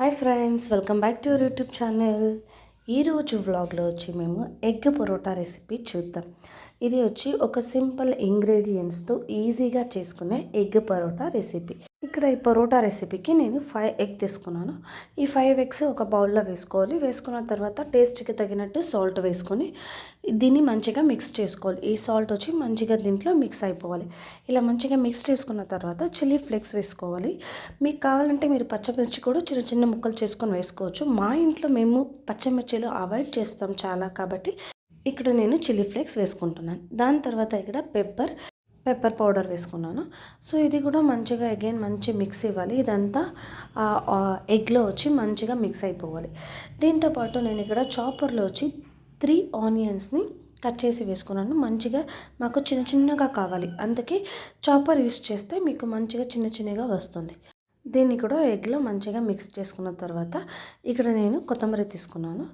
Hi friends welcome back to YouTube channel. ఈరోజు వ్లాగ్లో వచ్చి మేము ఎగ్ పరోటా రెసిపీ చూద్దాం. ఇది వచ్చి ఒక సింపుల్ ఇంగ్రీడియంట్స్తో ఈజీగా చేసుకునే ఎగ్ పరోటా రెసిపీ ఇక్కడ ఈ పరోటా రెసిపీకి నేను ఫైవ్ ఎగ్ తీసుకున్నాను. ఈ ఫైవ్ ఎగ్స్ ఒక బౌల్లో వేసుకోవాలి. వేసుకున్న తర్వాత టేస్ట్కి తగినట్టు సాల్ట్ వేసుకొని దీన్ని మంచిగా మిక్స్ చేసుకోవాలి. ఈ సాల్ట్ వచ్చి మంచిగా దీంట్లో మిక్స్ అయిపోవాలి. ఇలా మంచిగా మిక్స్ చేసుకున్న తర్వాత చిల్లీ ఫ్లేక్స్ వేసుకోవాలి. మీకు కావాలంటే మీరు పచ్చిమిర్చి కూడా చిన్న చిన్న ముక్కలు చేసుకొని వేసుకోవచ్చు. మా ఇంట్లో మేము పచ్చిమిర్చిలు అవాయిడ్ చేస్తాం చాలా కాబట్టి ఇక్కడ నేను చిల్లీ ఫ్లేక్స్ వేసుకుంటున్నాను. దాని తర్వాత ఇక్కడ పెప్పర్ పెప్పర్ పౌడర్ వేసుకున్నాను. సో ఇది కూడా మంచిగా అగైన్ మంచి మిక్స్ ఇవ్వాలి. ఇదంతా ఎగ్లో వచ్చి మంచిగా మిక్స్ అయిపోవాలి. దీంతోపాటు నేను ఇక్కడ చాపర్లో వచ్చి త్రీ ఆనియన్స్ని కట్ చేసి వేసుకున్నాను. మంచిగా మాకు చిన్న చిన్నగా కావాలి. అందుకే చాపర్ యూస్ చేస్తే మీకు మంచిగా చిన్న చిన్నగా వస్తుంది. దీన్ని కూడా ఎగ్లో మంచిగా మిక్స్ చేసుకున్న తర్వాత ఇక్కడ నేను కొత్తమరి తీసుకున్నాను.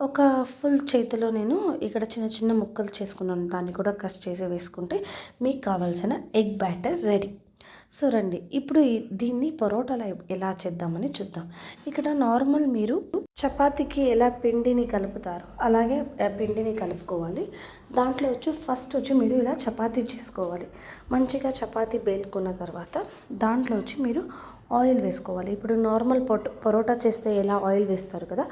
ఒక ఫుల్ చేతిలో నేను ఇక్కడ చిన్న చిన్న ముక్కలు చేసుకున్నాను. దాన్ని కూడా కట్ చేసి వేసుకుంటే మీకు కావాల్సిన ఎగ్ బ్యాటర్ రెడీ. సో రండి ఇప్పుడు దీన్ని పరోటాలు ఎలా చేద్దామని చూద్దాం. ఇక్కడ నార్మల్ మీరు చపాతీకి ఎలా పిండిని కలుపుతారు అలాగే పిండిని కలుపుకోవాలి. దాంట్లో వచ్చి ఫస్ట్ వచ్చి మీరు ఇలా చపాతీ చేసుకోవాలి. మంచిగా చపాతీ బేల్కున్న తర్వాత దాంట్లో వచ్చి మీరు ఆయిల్ వేసుకోవాలి. ఇప్పుడు నార్మల్ పొట్ పరోటా చేస్తే ఎలా ఆయిల్ వేస్తారు కదా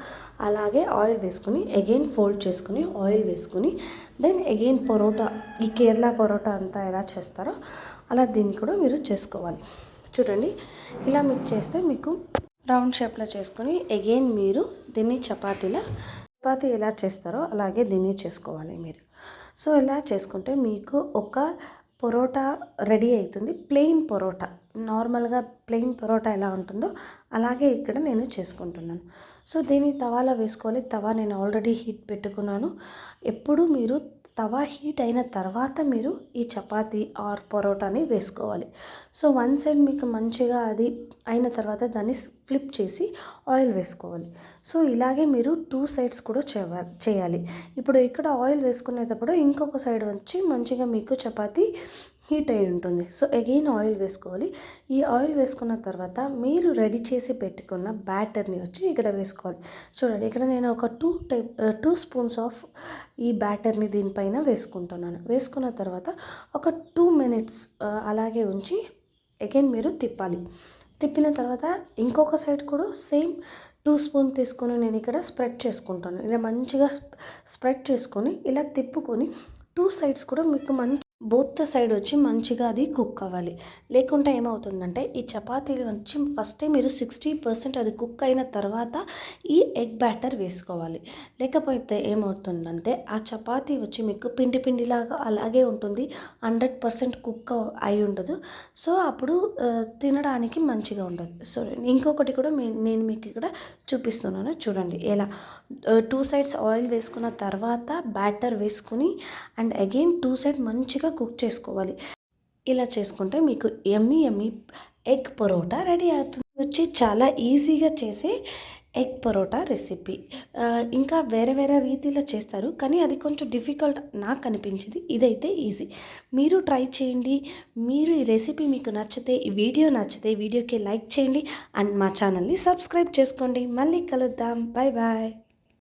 అలాగే ఆయిల్ వేసుకుని అగైన్ ఫోల్డ్ చేసుకుని ఆయిల్ వేసుకుని దెన్ అగైన్ పరోటా ఈ కేరళ పరోటా అంతా ఎలా చేస్తారో అలా దీన్ని కూడా మీరు చేసుకోవాలి. చూడండి ఇలా మీకు చేస్తే మీకు రౌండ్ షేప్లో చేసుకొని అగైన్ మీరు దీన్ని చపాతీలా చపాతీ ఎలా చేస్తారో అలాగే దీన్ని చేసుకోవాలి మీరు. సో ఇలా చేసుకుంటే మీకు ఒక పొరోటా రెడీ అవుతుంది ప్లెయిన్ పొరోటా. నార్మల్గా ప్లెయిన్ పొరోటా ఎలా ఉంటుందో అలాగే ఇక్కడ నేను చేసుకుంటున్నాను. సో దీన్ని తవాలో వేసుకోవాలి. తవా నేను ఆల్రెడీ హీట్ పెట్టుకున్నాను. ఎప్పుడు మీరు తవా హీట్ అయిన తర్వాత మీరు ఈ చపాతీ ఆర్ పరోటాని వేసుకోవాలి. సో వన్ సైడ్ మీకు మంచిగా అది అయిన తర్వాత దాన్ని ఫ్లిప్ చేసి ఆయిల్ వేసుకోవాలి. సో ఇలాగే మీరు టూ సైడ్స్ కూడా చేయాలి. ఇప్పుడు ఇక్కడ ఆయిల్ వేసుకునేటప్పుడు ఇంకొక సైడ్ వచ్చి మంచిగా మీకు చపాతీ హీట్ అయి ఉంటుంది. సో అగైన్ ఆయిల్ వేసుకోవాలి. ఈ ఆయిల్ వేసుకున్న తర్వాత మీరు రెడీ చేసి పెట్టుకున్న బ్యాటర్ని వచ్చి ఇక్కడ వేసుకోవాలి. చూడండి ఇక్కడ నేను ఒక two type two spoons of ఈ బ్యాటర్ని దీనిపైన వేసుకుంటున్నాను. వేసుకున్న తర్వాత ఒక టూ మినిట్స్ అలాగే ఉంచి అగైన్ మీరు తిప్పాలి. తిప్పిన తర్వాత ఇంకొక సైడ్ కూడా సేమ్ టూ స్పూన్ తీసుకొని నేను ఇక్కడ స్ప్రెడ్ చేసుకుంటాను. ఇలా మంచిగా స్ప్రెడ్ చేసుకొని ఇలా తిప్పుకొని టూ సైడ్స్ కూడా మీకు మంచి బోత్ సైడ్ వచ్చి మంచిగా అది కుక్ అవ్వాలి. లేకుంటే ఏమవుతుందంటే ఈ చపాతీలు వచ్చి ఫస్ట్ మీరు సిక్స్టీ పర్సెంట్ అది కుక్ అయిన తర్వాత ఈ ఎగ్ బ్యాటర్ వేసుకోవాలి. లేకపోతే ఏమవుతుందంటే ఆ చపాతీ వచ్చి మీకు పిండి పిండిలాగా అలాగే ఉంటుంది. హండ్రెడ్ పర్సెంట్ కుక్ అయి ఉండదు. సో అప్పుడు తినడానికి మంచిగా ఉండదు. సో ఇంకొకటి కూడా నేను మీకు ఇక్కడ చూపిస్తున్నాను. చూడండి. ఎలా? టూ సైడ్స్ ఆయిల్ వేసుకున్న తర్వాత బ్యాటర్ వేసుకుని అండ్ అగైన్ టూ సైడ్ మంచిగా మంచిగా కుక్ చేసుకోవాలి. ఇలా చేసుకుంటే మీకు ఎమ్మి ఎమ్మి ఎగ్ పరోటా రెడీ అవుతుంది. వచ్చి చాలా ఈజీగా చేసే ఎగ్ పరోటా రెసిపీ ఇంకా వేరే వేరే రీతిలో చేస్తారు కానీ అది కొంచెం డిఫికల్ట్ నాకు అనిపించింది. ఇదైతే ఈజీ మీరు ట్రై చేయండి. మీరు ఈ రెసిపీ మీకు నచ్చితే ఈ వీడియో నచ్చితే వీడియోకి లైక్ చేయండి. అండ్ మా ఛానల్ని సబ్స్క్రైబ్ చేసుకోండి. మళ్ళీ కలుద్దాం. Bye bye